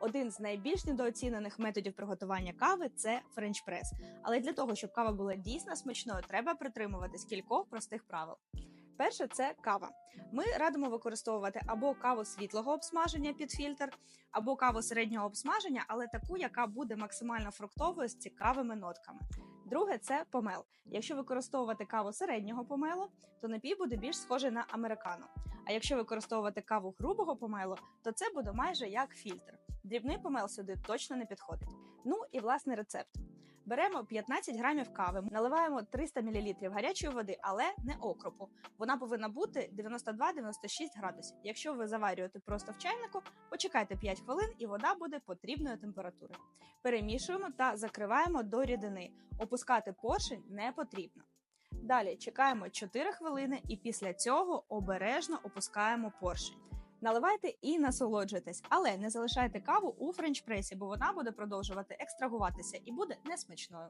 Один з найбільш недооцінених методів приготування кави це френч-прес. Але для того, щоб кава була дійсно смачною, треба притримуватись кількох простих правил. Перше це кава. Ми радимо використовувати або каву світлого обсмаження під фільтр, або каву середнього обсмаження, але таку, яка буде максимально фруктовою з цікавими нотками. Друге це помел. Якщо використовувати каву середнього помелу, то напій буде більш схожий на американо. А якщо використовувати каву грубого помелу, то це буде майже як фільтр. Дрібний помел сюди точно не підходить. Ну і власний рецепт. Беремо 15 грамів кави, наливаємо 300 мл гарячої води, але не окропу. Вона повинна бути 92-96 градусів. Якщо ви заварюєте просто в чайнику, почекайте 5 хвилин і вода буде потрібної температури. Перемішуємо та закриваємо до рідини. Опускати поршень не потрібно. Далі чекаємо 4 хвилини і після цього обережно опускаємо поршень. Наливайте і насолоджуйтесь, але не залишайте каву у френч-пресі, бо вона буде продовжувати екстрагуватися і буде несмачною.